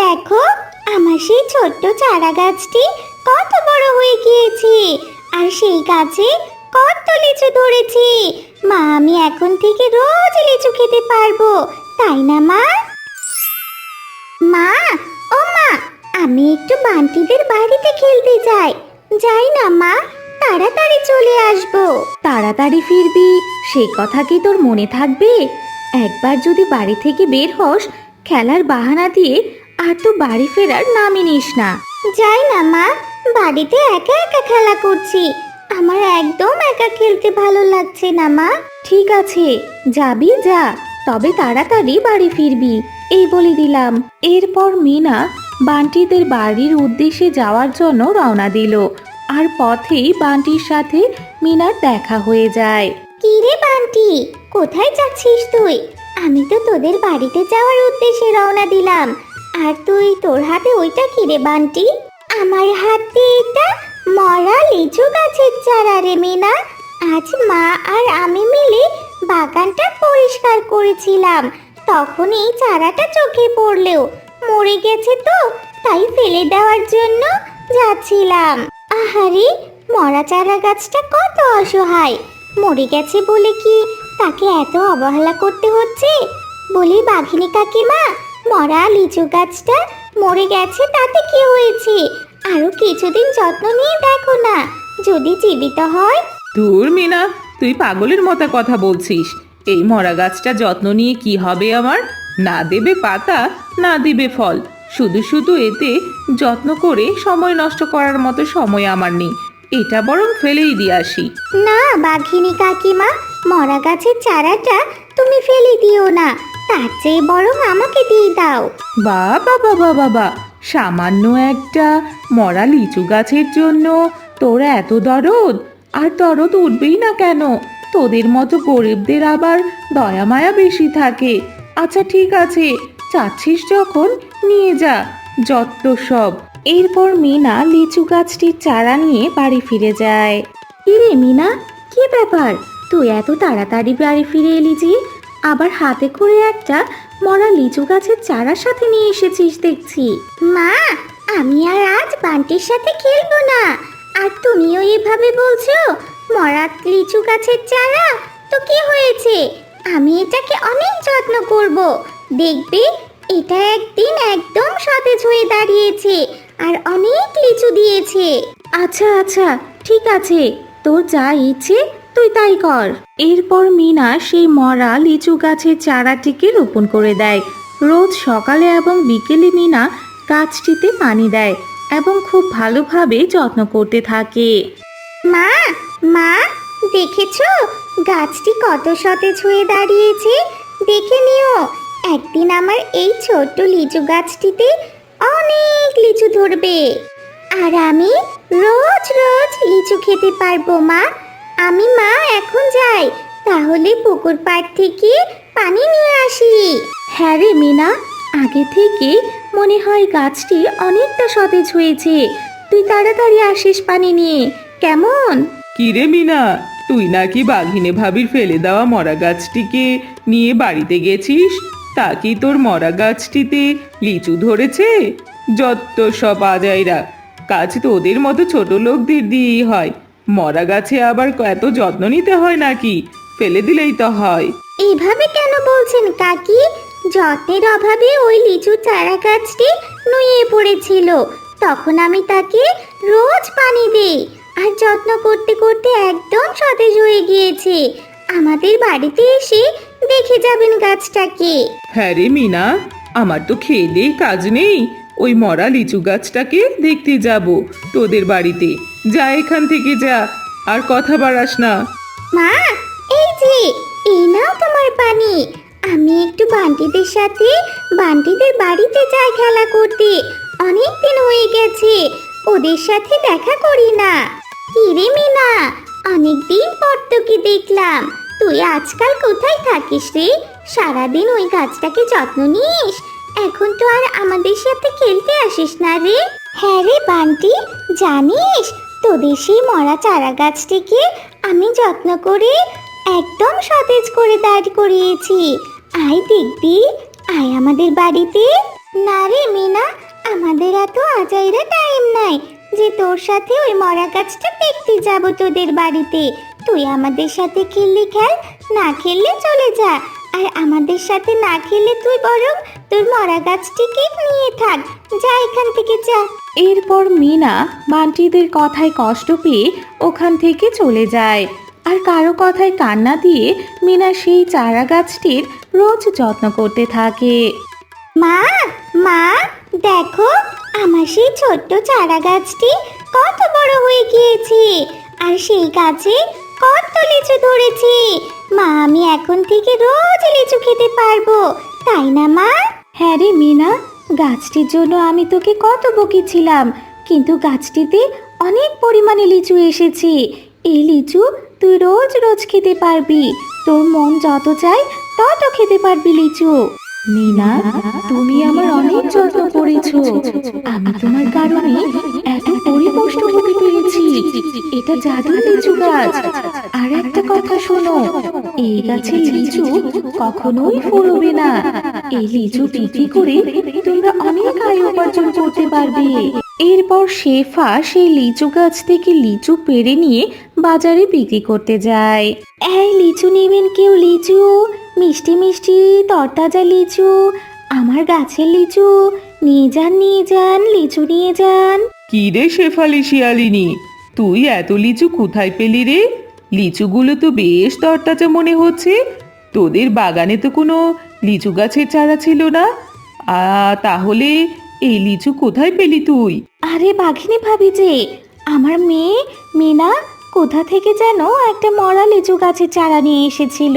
দেখো, আমার সেই ছোট্ট চারা গাছটি কত বড় হয়ে গিয়েছে, আর সেই গাছে কত লিচু ধরেছে। মা, আমি এখন থেকে রোজ লিচু খেতে পারব, তাই না মা? মা, ও মা, আমি একটু বান্টিদের বাড়িতে খেলতে যাই। যাই না মা, তাড়াতাড়ি চলে আসব। তাড়াতাড়ি ফিরবি, সেই কথা কি তোর মনে থাকবে? একবার যদি বাড়ি থেকে বের হস, খেলার বাহানা দিয়ে আর তো বাড়ি ফেরার নামই নিস না। যাই না মা। বাড়িতে একা একা খেলা করছি। আমার একদম একা খেলতে ভালো লাগছে না মা। ঠিক আছে যাবি যা তবে তাড়াতাড়ি বাড়ি ফিরবি। এই বলে দিলাম। এরপর মিনা বান্টিদের বাড়ির উদ্দেশ্যে যাওয়ার জন্য রওনা দিল। আর পথেই বান্টির সাথে মিনার দেখা হয়ে যায়। কি রে বান্টি কোথায় যাচ্ছিস তুই? আমি তো তোদের বাড়িতে যাওয়ার উদ্দেশ্যে রওনা দিলাম। আর তুই তোর হাতে ওইটা কি রে বান্টি? আমার হাতে এটা মরা লিচু গাছের চারা রে মিনা। আজ মা আর আমি মিলে বাগানটা পরিষ্কার করেছিলাম। তখন এই চারাটা চোখে পড়লেও মরে গেছে তো, তাই ফেলে দেওয়ার জন্য যাচ্ছিলাম। আহারে, মরা চারা গাছটা কত অসহায়। মরে গেছে বলে কি তাকে এত অবহেলা করতে হচ্ছে? বলি বাঘিনী কাকিমা মরা লিচু গাছটা মরে গেছে তাতে কি হয়েছে? আরও কিছুদিন যত্ন নিয়ে দেখো না যদি জীবিত হয়। দূর মিনা তুই পাগলের মতো কথা বলছিস। এই মরা গাছটা যত্ন নিয়ে কি হবে আমার? না দেবে পাতা না দেবে ফল। শুধু শুধু এতে যত্ন করে সময় নষ্ট করার মতো সময় আমার নেই। এটা বরং ফেলেই দিয়ে আসি। না বাঘিনী কাকিমা মরা গাছের চারাটা তুমি ফেলে দিও না। তার চেয়ে বরং আমাকে দিয়ে দাও। বা বাবা বাবা বাবা সামান্য একটা মরা লিচু গাছের জন্য তোরা এত দরদ? আর দরদ উঠবেই না কেন? তোদের মতো গরিবদের আবার দয়া মায়া বেশি থাকে। আচ্ছা ঠিক আছে চাচ্ছিস যখন নিয়ে যা যত সব। এরপর মিনা লিচু গাছটির চারা নিয়ে বাড়ি ফিরে যায়। কিরে মিনা কি ব্যাপার? তুই এত তাড়াতাড়ি বাড়ি ফিরে এলি যে আবার হাতে করে একটা মরা লিচু গাছের চারার সাথে নিয়ে এসেছিস দেখছি। মা আমি আর আজ বান্টির সাথে খেলব না। আর তুমিও এভাবে বলছো মরা লিচু গাছের চারা? তো কি হয়েছে? আমি এটাকে অনেক যত্ন করব। দেখবে এটা একদিন একদম সতেজ হয়ে দাঁড়িয়েছে আর অনেক লিচু দিয়েছে। আচ্ছা আচ্ছা ঠিক আছে। তোর যা ইচ্ছে তুই তাই কর। এরপর মিনা সেই মরা লিচু গাছের চারাটিকে রোপণ করে দেয়। রোজ সকালে এবং বিকেলে মিনা গাছটিতে পানি দেয় এবং খুব ভালোভাবে যত্ন করতে থাকে। মা মা, দেখেছ? গাছটি কত সতেজ হয়ে দাঁড়িয়েছে। দেখে নিও, একদিন আমার এই ছোট্ট লিচু গাছটিতে অনেক লিচু ধরবে। আর আমি রোজ রোজ লিচু খেতে পারব, মা। আমি মা, এখন যাই। তাহলে পুকুর পাড় থেকে পানি নিয়ে আসি। হ্যাঁ রে মিনা, আগে থেকে মনে হয় গাছটি অনেকটা সতেজ হয়েছে। তুই তাড়াতাড়ি আসিস পানি নিয়ে। কেমন? কিরে মিনা, তুই নাকি বাঘিনে ভাবির ফেলে দেওয়া মরা গাছটিকে নিয়ে বাড়িতে গেছিস? তা কি তোর মরা গাছটিতে লিচু ধরেছে? যত সব আজাইরা, কাজ তোদের মতো ছোট লোকদের দিয়েই হয়। মরা গাছে আবার এত যত্ন নিতে হয় নাকি? ফেলে দিলেই তো হয়। এইভাবে কেন বলছেন কাকি? যত্নের অভাবে ওই লিচু চারা গাছটি নুয়ে পড়েছিল। তখন আমি তাকে রোজ পানি দেই। আর যত্ন করতে করতে একদম সতেজ হয়ে গিয়েছে। আমাদের বাড়িতে এসে দেখে যাবেন গাছটাকে। হ্যাঁ রে মিনা আমার তো খেলেই কাজ নেই। ওই মরা লিচু গাছটাকে দেখতে যাব তোদের বাড়িতে। যা এখান থেকে যা, আর কথা বাড়াস না। মা, এই যে, এই নাও তোমার পানি। আমি একটু বান্টিদের সাথে বান্টিদের বাড়িতে যাই খেলা করতে। অনেক দিন হয়ে গেছে, ওদের সাথে দেখা করি না। কিরে মিনা, অনেক দিন পর তোকে দেখলাম। তুই আজকাল কোথায় থাকিস রে? সারাদিন ওই গাছটাকে যত্ন নিস? এখন তো আর আমাদের সাথে খেলতে আসিস না রে। হ্যাঁ রে বান্টি, জানিস তোদের সেই মরা চারা গাছটিকে আমি যত্ন করে একদম সতেজ করে দাঁড় করিয়েছি। আয় দেখবি, আয় আমাদের বাড়িতে। না রে মিনা, আমাদের এত আজাইরা টাইম নাই যে তোর সাথে ওই মরা গাছটা দেখতে যাব তোদের বাড়িতে। তুই আমাদের সাথে খেললে খেল, না খেললে চলে যা। আর আমাদের সাথে না খেলে তুই বরং তোর মরা গাছটিকে নিয়ে থাক। যা এখান থেকে যা। এরপর মিনা বান্টিদের কথায় কষ্ট পেয়ে ওখান থেকে চলে যায়। আর কারও কথায় কান্না দিয়ে মিনা সেই চারা গাছটির রোজ যত্ন করতে থাকে। মা মা দেখো আমার সেই ছোট্ট চারা গাছটি কত বড় হয়ে গিয়েছে। আর সেই গাছে কত লিচু ধরেছি। মা আমি এখন থেকে রোজ লিচু খেতে পারব তাই না মা? হ্যাঁ রে মিনা গাছটির জন্য আমি তোকে কত বকেছিলাম কিন্তু গাছটিতে অনেক পরিমাণে লিচু এসেছে। এই লিচু তুই রোজ রোজ খেতে পারবি তোর মন যত চায় তত খেতে পারবি লিচু। মিনা তুমি আমার অনেক যত্ন করেছ। আমি তোমার কারণে এত পরিপুষ্ট হতে পেরেছি। এটা জাদুর লিচু গাছ আর একটা কথা শোনো, এই গাছের লিচু কখনোই ফলবে না। এই লিচু বিক্রি করে তোমরা অনেক আয় উপার্জন করতে পারবে। এরপর শেফা সেই লিচু গাছ থেকে লিচু পেড়ে নিয়ে বাজারে বিক্রি করতে যায়। এই লিচু নেবেন কেউ লিচু? মিষ্টি মিষ্টি তরতাজা লিচু। আমার গাছের লিচু। নিয়ে যান নিয়ে যান, লিচু নিয়ে যান। কি রে শেফালি শিয়ালিনী? তুই এত লিচু কোথায় পেলি রে? লিচুগুলো তো বেশ তরতাজা মনে হচ্ছে। তোদের বাগানে তো কোনো লিচু গাছের চারা ছিল না। তাহলে এই লিচু কোথায় পেলি তুই? আরে বাঘিনী ভাবি যে, আমার মেয়ে মিনা কোথা থেকে যেন একটা মরা লিচু গাছের চারা নিয়ে এসেছিল।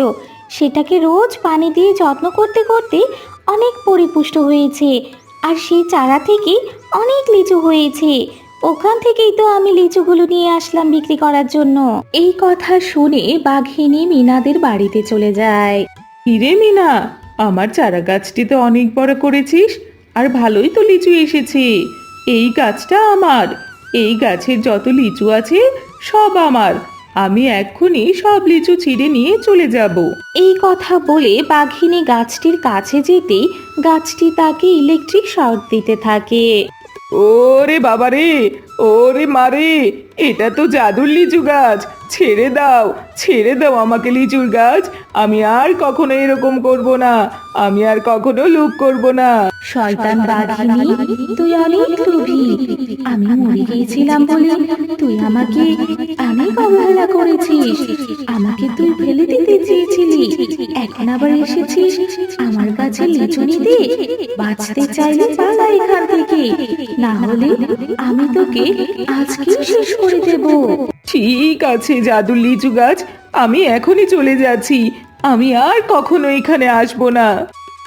সেটাকে রোজ পানি দিয়ে যত্ন করতে করতে অনেক পরিপুষ্ট হয়েছে। আর সেই চারা থেকে অনেক লিচু হয়েছে। ওখান থেকেই তো আমি লিচুগুলো নিয়ে আসলাম বিক্রি করার জন্য। এই কথা শুনে বাঘিনী মিনাদের বাড়িতে চলে যায়। হিরে মিনা আমার চারা গাছটি তো অনেক বড় করেছিস? আর ভালোই তো লিচু এসেছে। এই গাছটা আমার। এই গাছের যত লিচু আছে সব আমার। আমি এক্ষুনি সব লিচু ছিঁড়ে নিয়ে চলে যাব। এই কথা বলে বাঘিনী গাছটির কাছে যেতেই গাছটি তাকে ইলেকট্রিক শর্ট দিতে থাকে। ওরে বাবা রে ওরে মারে, এটা তো জাদুর লিচু গাছ। ছেড়ে দাও ছেড়ে দাও আমাকে লিচুর গাছ। আমি আর কখনো এরকম করব না, আমি আর কখনো লুক করব না। শয়তান বাঘিনী তুই অনেক লোভী। আমি মরে গিয়েছিলাম বলে তুই আমাকে অনেক অবহেলা করেছিস। আমাকে তুই ফেলে দিতে চেয়েছিলি। এখন আবার এসেছিস আমার কাছে লিচু নিতে। বাঁচতে চাইলে পালা এখান না হলে আমি তোকে আজকেই শেষ করে দেবো। ঠিক আছে জাদুর লিচু গাছ আমি এখনই চলে যাচ্ছি। আমি আর কখনো এখানে আসব না।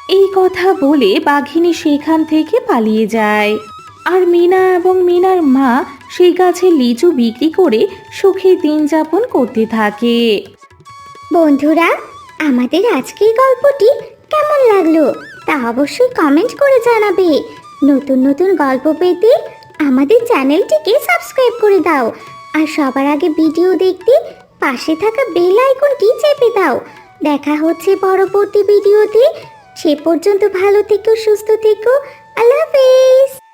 এই কথা বলে বাঘিনী সেখান থেকে পালিয়ে যায়। আর মিনা এবং মিনার মা সেই গাছে লিচু বিক্রি করে সুখে দিন যাপন করতে থাকে। বন্ধুরা আমাদের আজকের গল্পটি কেমন লাগল তা অবশ্যই কমেন্ট করে জানাবে। নতুন নতুন গল্প পেতে আমাদের চ্যানেলটিকে সাবস্ক্রাইব করে দাও। আর সবার আগে ভিডিও দেখতে পাশে থাকা বেল আইকনটি চেপে দাও। দেখা হচ্ছে পরবর্তী ভিডিওতে। সে পর্যন্ত ভালো থেকো, সুস্থ থেকো। আল্লাহ হাফেজ।